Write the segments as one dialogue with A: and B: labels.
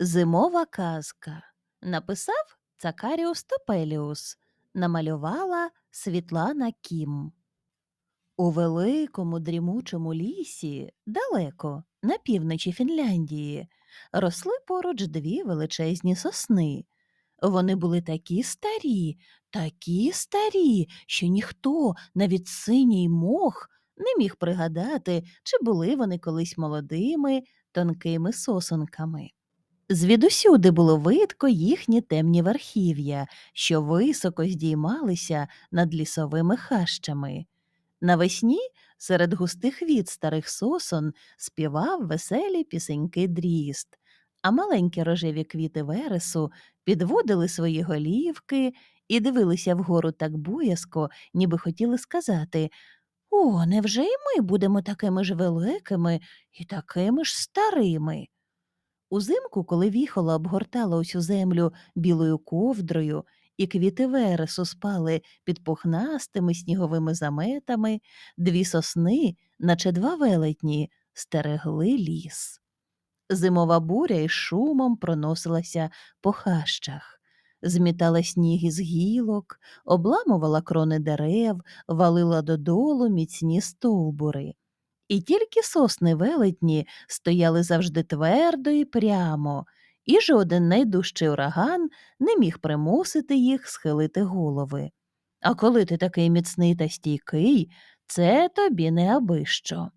A: Зимова казка. Написав Цакаріус Топеліус. Намалювала Світлана Кім. У великому дрімучому лісі, далеко, на півночі Фінляндії, росли поруч дві величезні сосни. Вони були такі старі, такі старі, що ніхто, навіть синій мох, не міг пригадати, чи були вони колись молодими, тонкими сосонками. Звідусюди було видко їхні темні верхів'я, що високо здіймалися над лісовими хащами. Навесні серед густих від старих сосон співав веселі пісеньки дріст, а маленькі рожеві квіти вересу підводили свої голівки і дивилися вгору так боязко, ніби хотіли сказати О, невже і ми будемо такими ж великими і такими ж старими? Узимку, коли віхола обгортала усю землю білою ковдрою, і квіти вересу спали під пухнастими сніговими заметами, дві сосни, наче два велетні, стерегли ліс. Зимова буря із шумом проносилася по хащах, змітала сніг із гілок, обламувала крони дерев, валила додолу міцні стовбури. І тільки сосни велетні стояли завжди твердо і прямо, і жоден найдужчий ураган не міг примусити їх схилити голови. А коли ти такий міцний та стійкий, це тобі не абищо.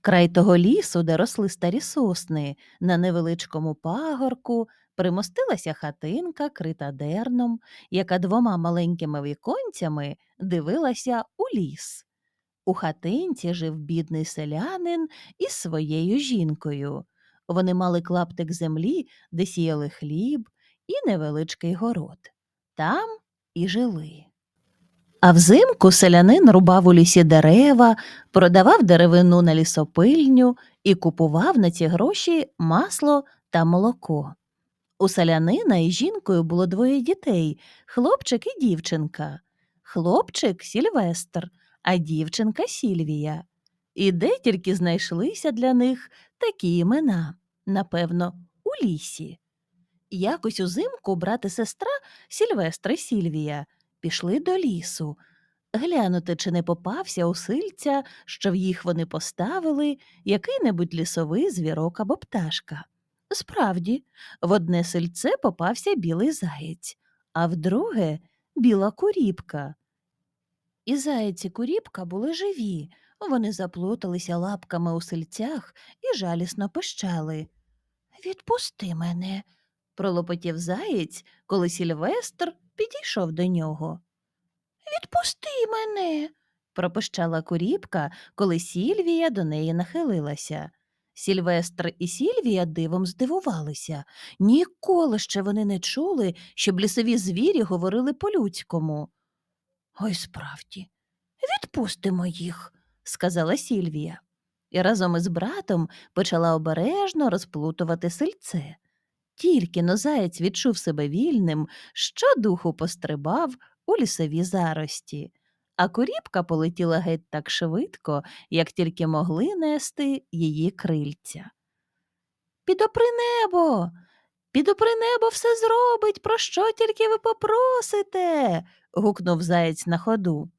A: Край того лісу, де росли старі сосни, на невеличкому пагорку примостилася хатинка, крита дерном, яка двома маленькими віконцями дивилася у ліс. У хатинці жив бідний селянин із своєю жінкою. Вони мали клаптик землі, де сіяли хліб, і невеличкий город. Там і жили. А взимку селянин рубав у лісі дерева, продавав деревину на лісопильню і купував на ці гроші масло та молоко. У селянина із жінкою було двоє дітей хлопчик і дівчинка. Хлопчик Сільвестр, а дівчинка Сільвія. І де тільки знайшлися для них такі імена, напевно, у лісі. Якось узимку брат і сестра Сільвестр і Сільвія пішли до лісу, глянути, чи не попався у сильця, що в їх вони поставили, який-небудь лісовий звірок або пташка. Справді, в одне сельце попався білий заєць, а в друге біла куріпка. І заєць і куріпка були живі, вони заплуталися лапками у сельцях і жалісно пищали. Відпусти мене, пролопотів заєць, коли Сільвестр підійшов до нього. Відпусти мене, пропищала куріпка, коли Сільвія до неї нахилилася. Сільвестр і Сільвія дивом здивувалися. Ніколи ще вони не чули, щоб лісові звірі говорили по-людському. Ой, справді, відпустимо їх, сказала Сільвія. І разом із братом почала обережно розплутувати сельце. Тільки но заєць відчув себе вільним, щодуху пострибав у лісові зарості, а куріпка полетіла геть так швидко, як тільки могли нести її крильця. Підопри небо, підопри небо все зробить, про що тільки ви попросите. Гукнув заєць на ходу.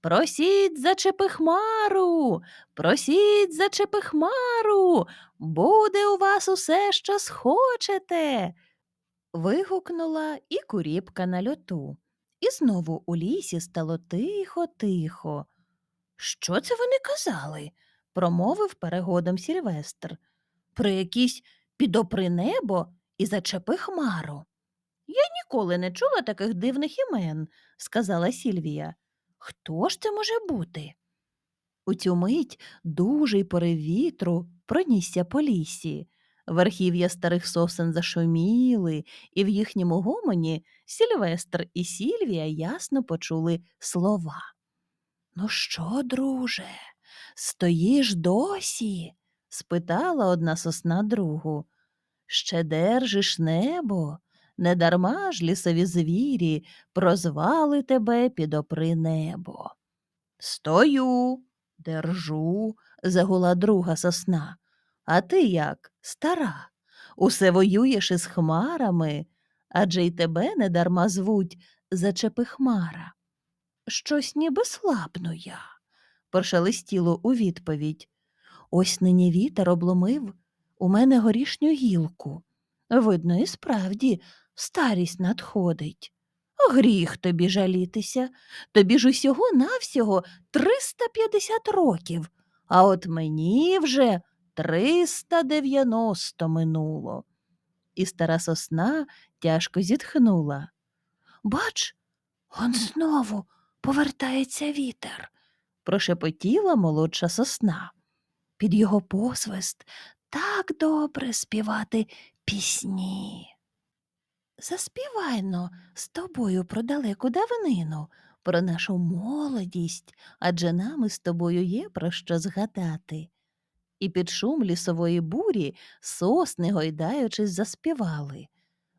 A: Просіть зачепи хмару, просіть зачепи хмару, буде у вас усе, що схочете. вигукнула і куріпка на льоту. І знову у лісі стало тихо, тихо. Що це вони казали? промовив перегодом Сільвестр. Про якісь підопри небо і зачепи хмару. Я ніколи не чула таких дивних імен, сказала Сільвія. Хто ж це може бути? У цю мить дужий порив вітру пронісся по лісі. Верхів'я старих сосен зашуміли, і в їхньому гомоні Сільвестр і Сільвія ясно почули слова. Ну що, друже, стоїш досі? спитала одна сосна другу. Ще держиш небо, недарма ж лісові звірі прозвали тебе підопри небо. Стою, держу, загула друга сосна. А ти як, стара? усе воюєш із хмарами, адже й тебе недарма звуть зачепи хмара. Щось ніби слабну я, прошелестіло у відповідь. Ось нині вітер обломив у мене горішню гілку. Видно, і справді старість надходить. Гріх тобі жалітися, тобі ж усього навсього 350 років, а от мені вже 390 минуло. І стара сосна тяжко зітхнула. Бач, он знову повертається вітер, прошепотіла молодша сосна. Під його посвист так добре співати пісні. Заспівайно з тобою про далеку давнину, про нашу молодість, адже нам із тобою є про що згадати. І під шум лісової бурі сосни, гойдаючись, заспівали.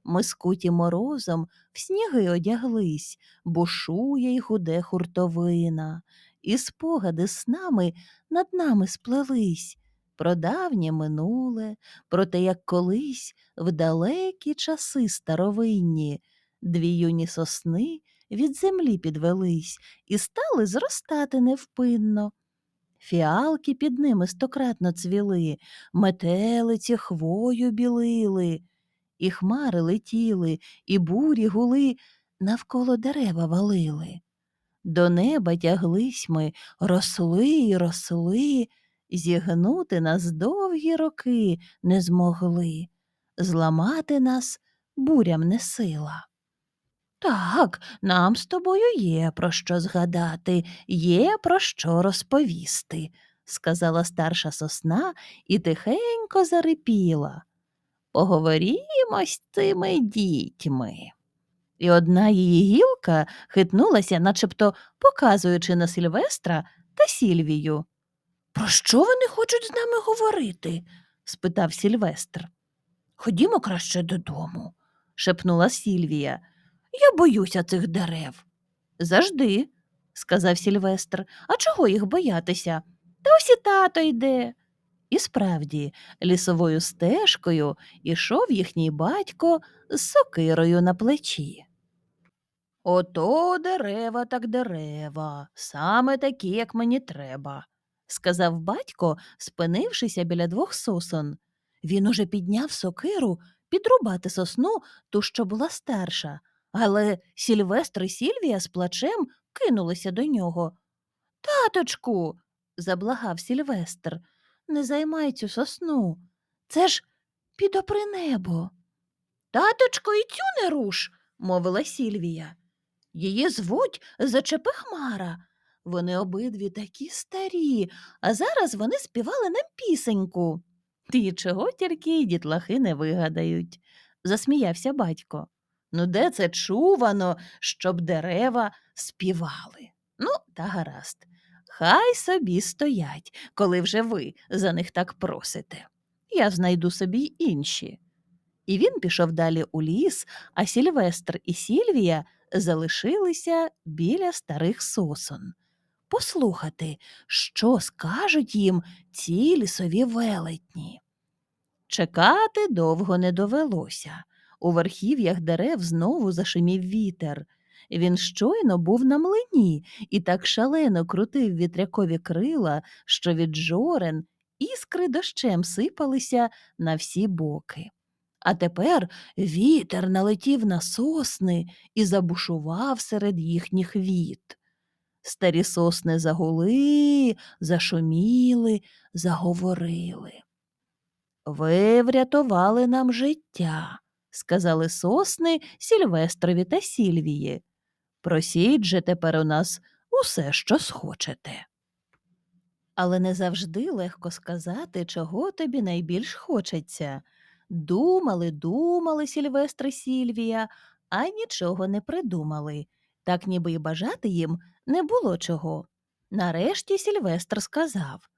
A: Ми скуті морозом в сніги одяглись, бушує й гуде хуртовина, і спогади з нами над нами сплелись про давнє минуле, про те, як колись в далекі часи старовинні дві юні сосни від землі підвелись і стали зростати невпинно. Фіалки під ними стократно цвіли, метелиці хвою білили, і хмари летіли, і бурі гули, навколо дерева валили. До неба тяглись ми, росли й росли, зігнути нас довгі роки не змогли, зламати нас бурям не сила. Так, нам з тобою є про що згадати, є про що розповісти, сказала старша сосна і тихенько зарипіла. Поговорімо з цими дітьми. І одна її гілка хитнулася, начебто показуючи на Сільвестра та Сільвію. Про що вони хочуть з нами говорити? спитав Сільвестр. Ходімо краще додому, шепнула Сільвія. Я боюся цих дерев. Завжди, сказав Сільвестр. А чого їх боятися? Та ось і тато йде. І справді, лісовою стежкою ішов їхній батько з сокирою на плечі. Ото дерева так дерева, саме такі, як мені треба, сказав батько, спинившися біля двох сосон. Він уже підняв сокиру підрубати сосну, ту, що була старша, але Сільвестр і Сільвія з плачем кинулися до нього. Таточку, заблагав Сільвестр, не займай цю сосну. Це ж підопри небо. Таточко, і цю не руш, мовила Сільвія. Її звуть Зачепи Хмара. Вони обидві такі старі, а зараз вони співали нам пісеньку. І чого тільки й дітлахи не вигадають, засміявся батько. Ну, де це чувано, щоб дерева співали? Ну, та гаразд. Хай собі стоять, коли вже ви за них так просите. Я знайду собі інші. І він пішов далі у ліс, а Сільвестр і Сільвія залишилися біля старих сосон. Послухати, що скажуть їм ці лісові велетні. Чекати довго не довелося. У верхів'ях дерев знову зашумів вітер. Він щойно був на млині і так шалено крутив вітрякові крила, що від жорен іскри дощем сипалися на всі боки. А тепер вітер налетів на сосни і забушував серед їхніх віт. Старі сосни загули, зашуміли, заговорили. Ви врятували нам життя, сказали сосни Сільвестрові та Сільвії. Просіть же тепер у нас усе, що схочете. Але не завжди легко сказати, чого тобі найбільш хочеться. Думали, думали Сільвестр і Сільвія, а нічого не придумали, так ніби й бажати їм не було чого. Нарешті Сільвестр сказав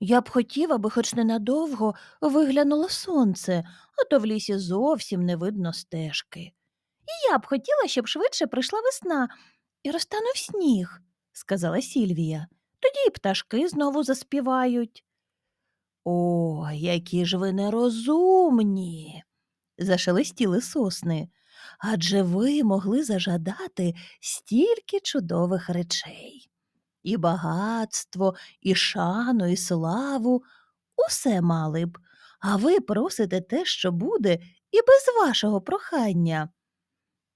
A: Я б хотів, аби хоч ненадовго виглянуло сонце, а то в лісі зовсім не видно стежки. І я б хотіла, щоб швидше прийшла весна і розтанув сніг, сказала Сільвія. Тоді й пташки знову заспівають. О, які ж ви нерозумні, зашелестіли сосни. Адже ви могли зажадати стільки чудових речей. І багатство, і шану, і славу усе мали б, а ви просите те, що буде, і без вашого прохання.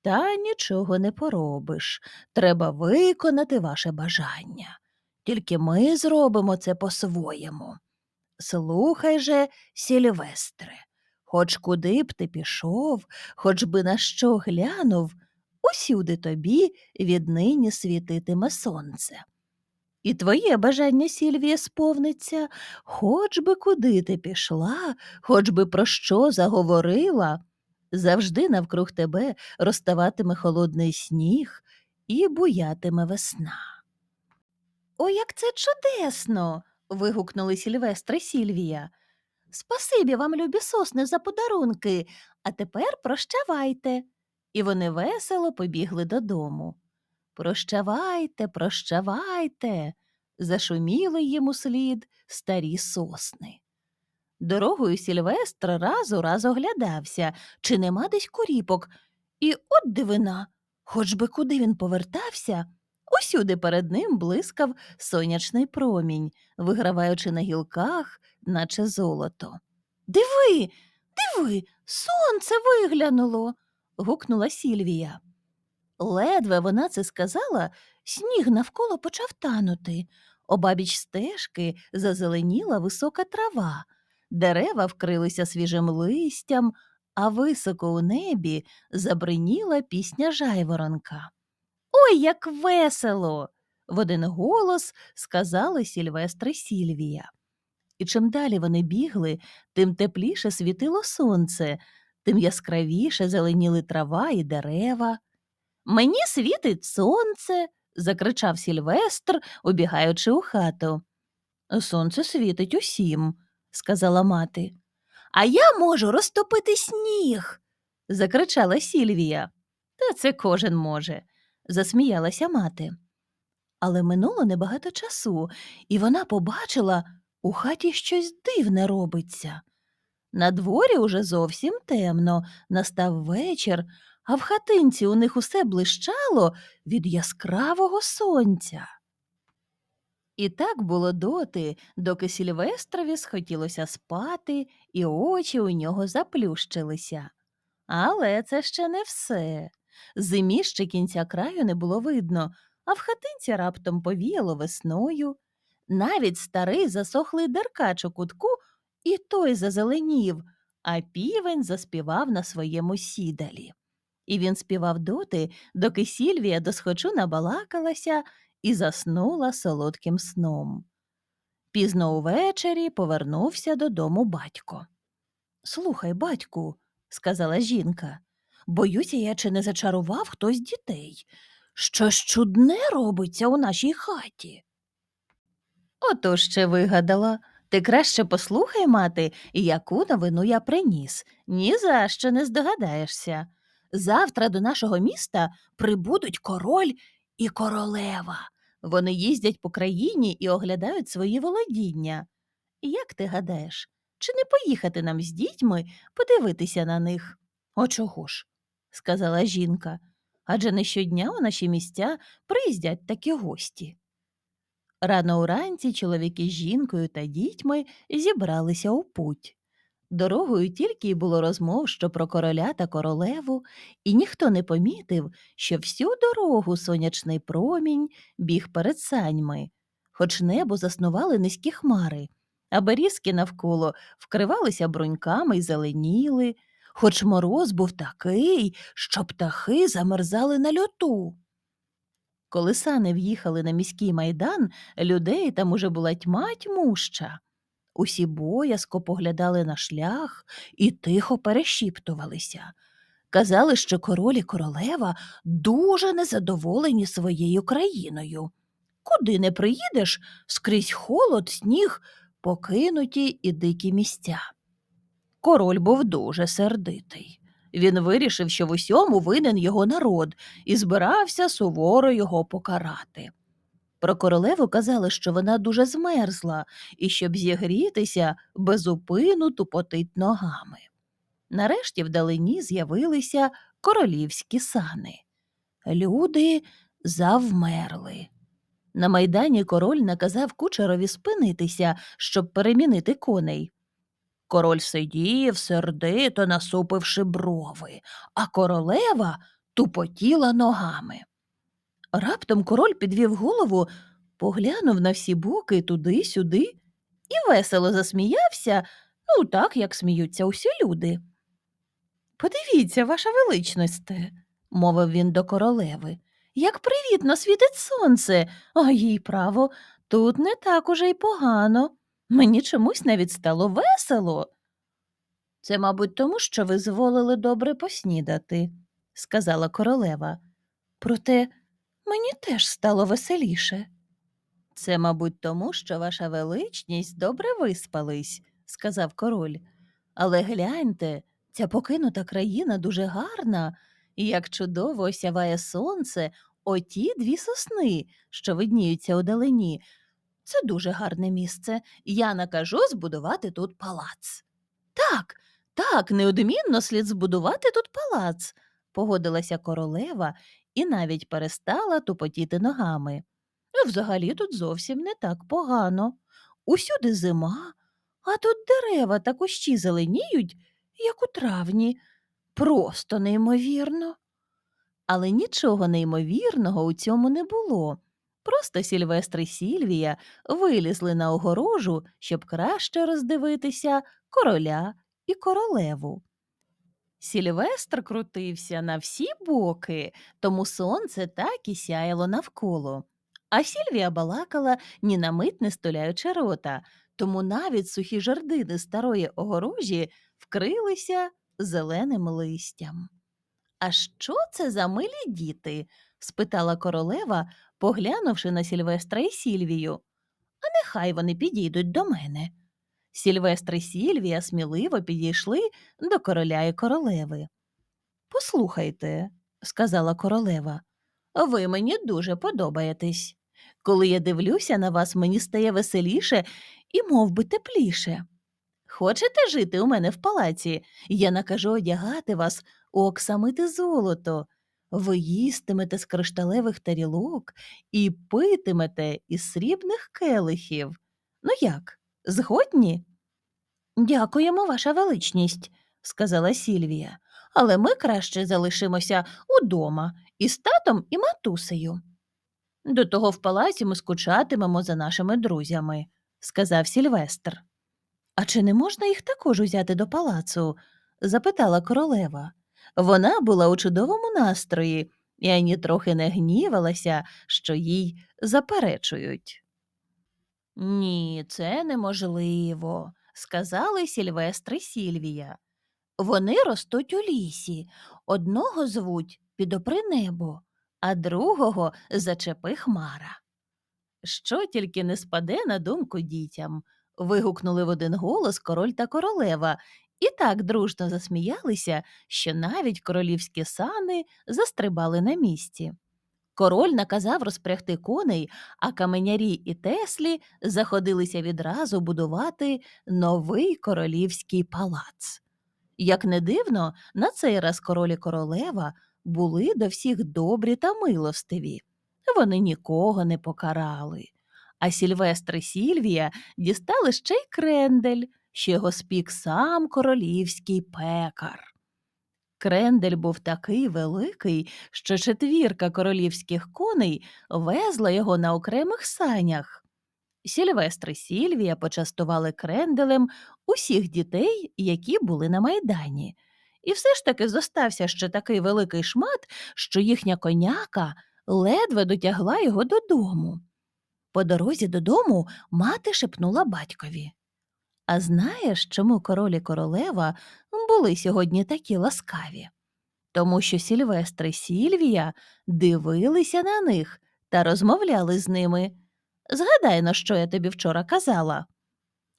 A: Та нічого не поробиш. Треба виконати ваше бажання. Тільки ми зробимо це по-своєму. Слухай же, Сільвестре, хоч куди б ти пішов, хоч би на що глянув, усюди тобі віднині світитиме сонце. І твоє бажання, Сільвія, сповниться, хоч би куди ти пішла, хоч би про що заговорила, завжди навкруг тебе розставатиме холодний сніг і буятиме весна. О, як це чудесно. вигукнули Сільвестр і Сільвія. Спасибі вам, любі сосни, за подарунки, а тепер прощавайте. І вони весело побігли додому. Прощавайте, прощавайте, зашуміли їм услід старі сосни. Дорогою Сільвестр раз у раз оглядався, чи нема десь куріпок, і от дивина, хоч би куди він повертався, усюди перед ним блискав сонячний промінь, виграваючи на гілках, наче золото. Диви, диви, сонце виглянуло. гукнула Сільвія. Ледве вона це сказала, сніг навколо почав танути. Обабіч стежки зазеленіла висока трава, дерева вкрилися свіжим листям, а високо у небі забриніла пісня жайворонка. Ой, як весело! в один голос сказали Сільвестр і Сільвія. І чим далі вони бігли, тим тепліше світило сонце, тим яскравіше зеленіли трава і дерева. Мені світить сонце, закричав Сільвестр, убігаючи у хату. Сонце світить усім, сказала мати. А я можу розтопити сніг. закричала Сільвія. Та це кожен може, засміялася мати. Але минуло небагато часу, і вона побачила, у хаті щось дивне робиться. На дворі уже зовсім темно, настав вечір, а в хатинці у них усе блищало від яскравого сонця. І так було доти, доки Сільвестрові схотілося спати, і очі у нього заплющилися. Але це ще не все. Зимі ще кінця краю не було видно, а в хатинці раптом повіяло весною. Навіть старий засохлий деркач у кутку і той зазеленів, а півень заспівав на своєму сідалі. І він співав доти, доки Сільвія досхочу набалакалася і заснула солодким сном. Пізно увечері повернувся додому батько. Слухай, батьку, сказала жінка, боюся, я чи не зачарував хтось дітей. Щось чудне робиться у нашій хаті. Ото ще вигадала. Ти краще послухай, мати, яку новину я приніс. Ні за що не здогадаєшся. Завтра до нашого міста прибудуть король і королева. Вони їздять по країні і оглядають свої володіння. Як ти гадаєш, чи не поїхати нам з дітьми подивитися на них? О чого ж? сказала жінка. Адже не щодня у наші місця приїздять такі гості. Рано уранці чоловіки з жінкою та дітьми зібралися у путь. Дорогою тільки й було розмов, що про короля та королеву, і ніхто не помітив, що всю дорогу сонячний промінь біг перед саньми, хоч небо заснували низькі хмари, а берізки навколо вкривалися бруньками й зеленіли, хоч мороз був такий, що птахи замерзали на льоту. Коли сани в'їхали на міський майдан, людей там уже була тьма тьмуща. Усі боязко поглядали на шлях і тихо перешіптувалися. Казали, що король і королева дуже незадоволені своєю країною. Куди не приїдеш, скрізь холод, сніг, покинуті і дикі місця. Король був дуже сердитий. Він вирішив, що в усьому винен його народ, і збирався суворо його покарати. Про королеву казали, що вона дуже змерзла, і щоб зігрітися, безупину тупотить ногами. Нарешті вдалині з'явилися королівські сани. Люди завмерли. На майдані король наказав кучерові спинитися, щоб перемінити коней. Король сидів, сердито насупивши брови, а королева тупотіла ногами. Раптом король підвів голову, поглянув на всі боки туди-сюди і весело засміявся, ну так, як сміються усі люди. Подивіться, ваша величносте, мовив він до королеви, як привітно світить сонце, а їй право, тут не так уже й погано. Мені чомусь навіть стало весело. Це, мабуть, тому, що ви зволили добре поснідати, сказала королева. Проте мені теж стало веселіше. Це, мабуть, тому, що ваша величність добре виспались, сказав король. Але гляньте, ця покинута країна дуже гарна, і як чудово осяває сонце оті дві сосни, що видніються удалині. Це дуже гарне місце. Я накажу збудувати тут палац. Так, так, неодмінно слід збудувати тут палац, погодилася королева і навіть перестала тупотіти ногами. «Е, Взагалі тут зовсім не так погано. Усюди зима, а тут дерева та кущі зеленіють, як у травні. Просто неймовірно. Але нічого неймовірного у цьому не було. Просто Сільвестр і Сільвія вилізли на огорожу, щоб краще роздивитися короля і королеву. Сільвестр крутився на всі боки, тому сонце так і сяяло навколо. А Сільвія балакала, ні на мить не столяючи рота, тому навіть сухі жердини старої огорожі вкрилися зеленим листям. А що це за милі діти? Спитала королева, поглянувши на Сільвестра і Сільвію. А нехай вони підійдуть до мене. Сільвестр і Сільвія сміливо підійшли до короля і королеви. Послухайте, сказала королева, ви мені дуже подобаєтесь. Коли я дивлюся на вас, мені стає веселіше і мов би, тепліше. Хочете жити у мене в палаці? Я накажу одягати вас у оксамите золото. Ви їстимете з кришталевих тарілок і питимете із срібних келихів. Ну як, згодні? Дякуємо, ваша величність, сказала Сільвія, але ми краще залишимося удома із татом і матусею. До того в палаці ми скучатимемо за нашими друзями, сказав Сільвестр. А чи не можна їх також узяти до палацу? запитала королева. Вона була у чудовому настрої і ані трохи не гнівалася, що їй заперечують. Ні, це неможливо, сказали Сільвестр і Сільвія. Вони ростуть у лісі. Одного звуть підопри небо, а другого зачепи хмара. Що тільки не спаде на думку дітям, вигукнули в один голос король та королева, і так дружно засміялися, що навіть королівські сани застрибали на місці. Король наказав розпрягти коней, а каменярі і теслі заходилися відразу будувати новий королівський палац. Як не дивно, на цей раз король королева були до всіх добрі та милостиві. Вони нікого не покарали. А Сільвестр і Сільвія дістали ще й крендель, що його спік сам королівський пекар. Крендель був такий великий, що четвірка королівських коней везла його на окремих санях. Сільвестр і Сільвія почастували кренделем усіх дітей, які були на майдані. І все ж таки зостався ще такий великий шмат, що їхня коняка ледве дотягла його додому. По дорозі додому мати шепнула батькові. А знаєш, чому король і королева були сьогодні такі ласкаві? Тому що Сільвестр і Сільвія дивилися на них та розмовляли з ними. Згадай, на що я тобі вчора казала.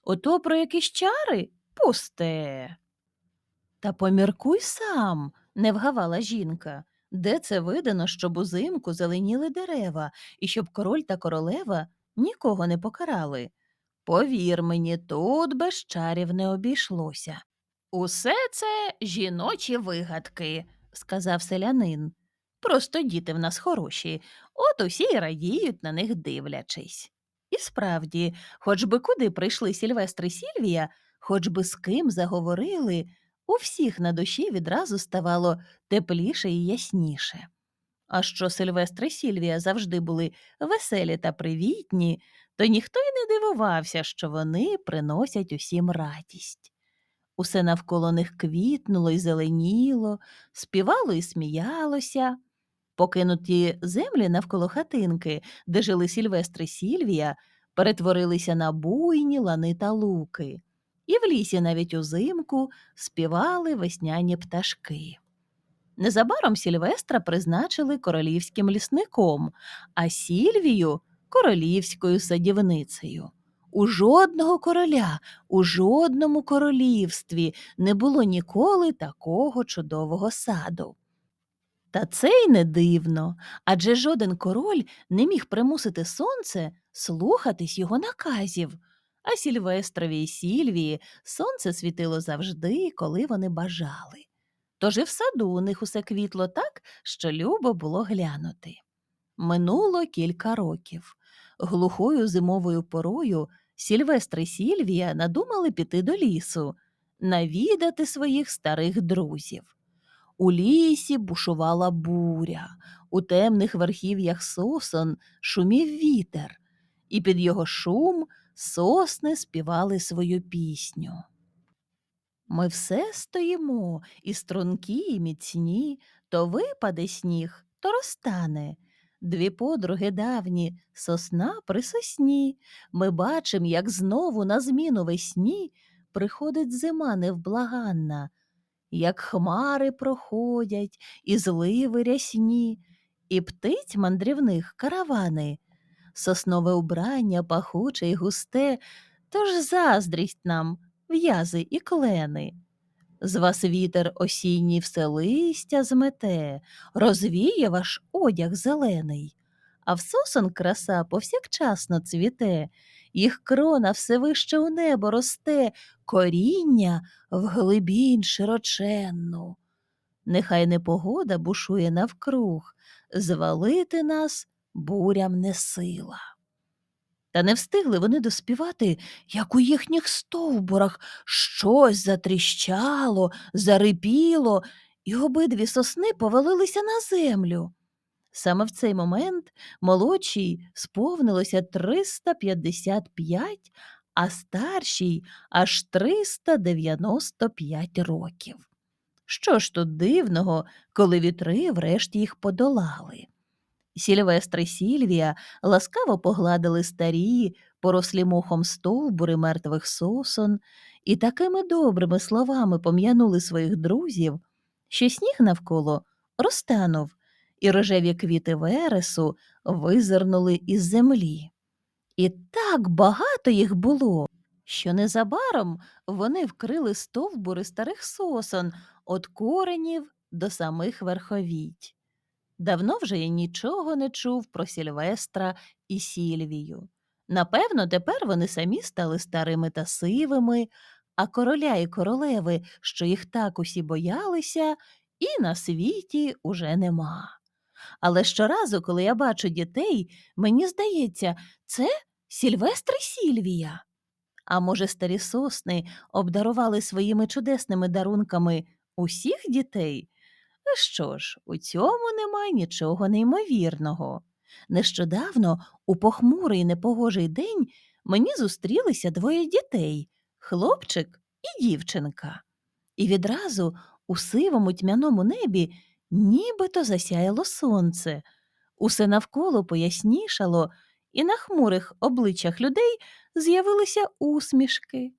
A: Ото про якісь чари пусте. Та поміркуй сам, не вгавала жінка. Де це видано, щоб узимку зеленіли дерева і щоб король та королева нікого не покарали? Повір мені, тут без чарів не обійшлося. Усе це жіночі вигадки, сказав селянин. Просто діти в нас хороші, от усі й радіють на них дивлячись. І справді, хоч би куди прийшли Сільвестр і Сільвія, хоч би з ким заговорили, у всіх на душі відразу ставало тепліше і ясніше. А що Сильвестр і Сільвія завжди були веселі та привітні, то ніхто й не дивувався, що вони приносять усім радість. Усе навколо них квітнуло й зеленіло, співало і сміялося. Покинуті землі навколо хатинки, де жили Сільвестр і Сільвія, перетворилися на буйні лани та луки, і в лісі навіть узимку співали весняні пташки. Незабаром Сільвестра призначили королівським лісником, а Сільвію королівською садівницею. У жодного короля, у жодному королівстві не було ніколи такого чудового саду. Та це й не дивно, адже жоден король не міг примусити сонце слухатись його наказів. А Сільвестрові й Сільвії сонце світило завжди, коли вони бажали. Тож і в саду у них усе квітло так, що любо було глянути. Минуло кілька років. Глухою зимовою порою Сільвестр і Сільвія надумали піти до лісу, навідати своїх старих друзів. У лісі бушувала буря, у темних верхів'ях сосон шумів вітер, і під його шум сосни співали свою пісню. Ми все стоїмо, і стрункі, і міцні, то випаде сніг, то розтане. Дві подруги давні, сосна при сосні. Ми бачим, як знову на зміну весні приходить зима невблаганна, як хмари проходять, і зливи рясні, і птиць мандрівних каравани, соснове убрання пахуче й густе, тож заздрість нам, в'язи і клени. З вас вітер осінній все листя змете, розвіє ваш одяг зелений, а в сосон краса повсякчасно цвіте, їх крона все вище у небо росте, коріння в глибінь широченну. Нехай непогода бушує навкруг, звалити нас бурям не сила. Та не встигли вони доспівати, як у їхніх стовбурах щось затріщало, зарипіло, і обидві сосни повалилися на землю. Саме в цей момент молодшій сповнилося 355, а старшій аж 395 років. Що ж тут дивного, коли вітри врешті їх подолали? Сільвестр і Сільвія ласкаво погладили старі, порослі мохом стовбури мертвих сосон і такими добрими словами пом'янули своїх друзів, що сніг навколо розтанув, і рожеві квіти вересу визирнули із землі. І так багато їх було, що незабаром вони вкрили стовбури старих сосон від коренів до самих верховіть. Давно вже я нічого не чув про Сільвестра і Сільвію. Напевно, тепер вони самі стали старими та сивими, а короля і королеви, що їх так усі боялися, і на світі уже нема. Але щоразу, коли я бачу дітей, мені здається, це Сільвестр і Сільвія. А може, старі сосни обдарували своїми чудесними дарунками усіх дітей? Що ж, у цьому немає нічого неймовірного. Нещодавно, у похмурий непогожий день, мені зустрілися двоє дітей хлопчик і дівчинка. І відразу у сивому тьмяному небі нібито засяяло сонце. Усе навколо пояснішало, і на хмурих обличчях людей з'явилися усмішки.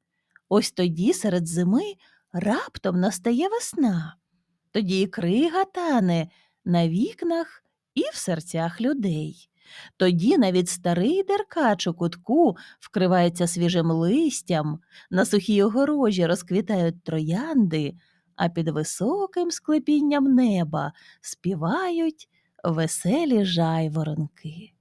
A: Ось тоді серед зими раптом настає весна. Тоді і крига тане на вікнах і в серцях людей. Тоді навіть старий деркач у кутку вкривається свіжим листям, на сухій огорожі розквітають троянди, а під високим склепінням неба співають веселі жайворонки.